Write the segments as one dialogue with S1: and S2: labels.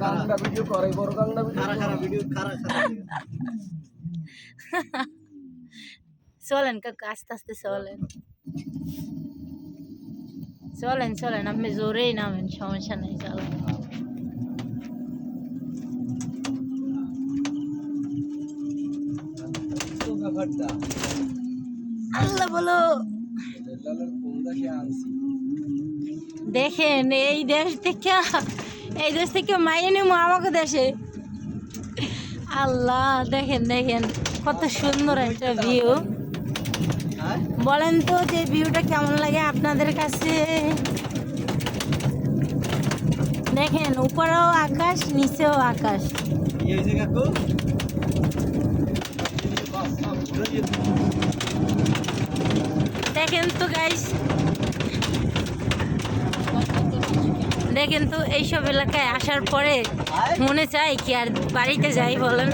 S1: কাকা ভিডিও করে বড় কাকা ভিডিও
S2: খারা খারা ভিডিও খারা খারা
S3: চলেন কাকু আস্তে আস্তে চলেন চলেন চলেন আপনি জোরেই নামেন সমস্যা নেই চলেন
S1: তো ব্যাপারটা
S3: আল্লাহ বলো
S1: লালের কোন দেশে আনছি
S3: দেখেন এই দেশ থেকে এই দেশ থেকে মাইয়ে নেব আমাকে দেশে। আল্লাহ, দেখেন দেখেন, কত সুন্দর একটা ভিউ বলেন তো যে ভিউটা কেমন লাগে আপনাদের কাছে? দেখেন, উপরেও আকাশ, নিচেও আকাশ। দেখেন তো গাইস দেখেন তো এইসব এলাকায় আসার পরে মনে চাই কি আর বাড়িতে যাই বলেন।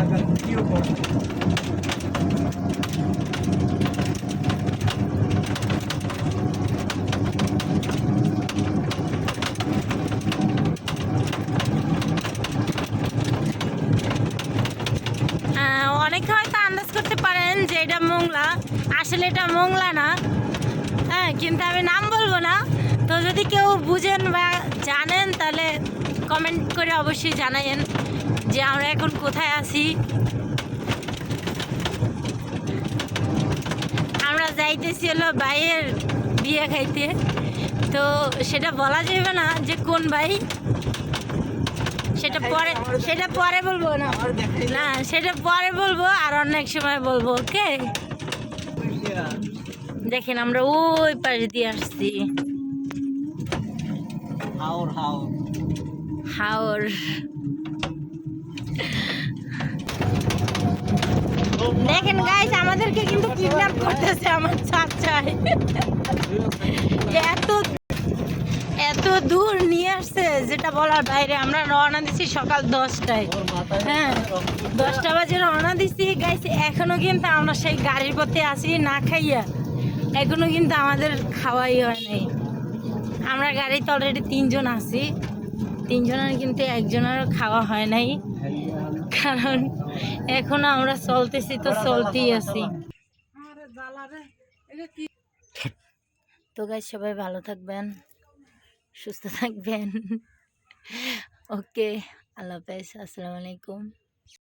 S3: অনেকে হয়তো আন্দাজ করতে পারেন যে এটা মোংলা। আসলে এটা মোংলা না। হ্যাঁ কিন্তু আমি নাম বলব না। তো যদি কেউ বুঝেন বা জানেন, তাহলে কমেন্ট করে অবশ্যই জানাইন যে আমরা এখন কোথায় আছি। আমরা যাইতেছি হলো ভাইয়ের বিয়ে খাইতে। তো সেটা বলা যাবে না যে কোন ভাই। সেটা পরে সেটা পরে বলব না। না, সেটা পরে বলব আর অনেক সময় বলব, ওকে? দেখেন আমরা ওই পাশ দিয়ে আসছি।
S2: হাওর হাওর।
S3: হাওর। দেখেন গাইস আমাদেরকে কিন্তু কিডন্যাপ করতেছে আমার চাচাই। এত এত দূর নিয়ে আসছে যেটা বলার বাইরে। আমরা রওনা দিছি সকাল দশটায়। হ্যাঁ দশটা বাজে রওনা দিছি। গাইস এখনও কিন্তু আমরা সেই গাড়ির পথে আছি না খাইয়া। এখনও কিন্তু আমাদের খাওয়াই হয় নাই। আমরা গাড়িতে অলরেডি তিনজন আছি। তিনজনের কিন্তু একজনেরও খাওয়া হয় নাই। কারণ এখন আমরা চলতেছি তো চলতেই আছি। তো গাইস সবাই ভালো থাকবেন সুস্থ থাকবেন। ওকে আল্লাহ হাফেজ আসসালামু আলাইকুম।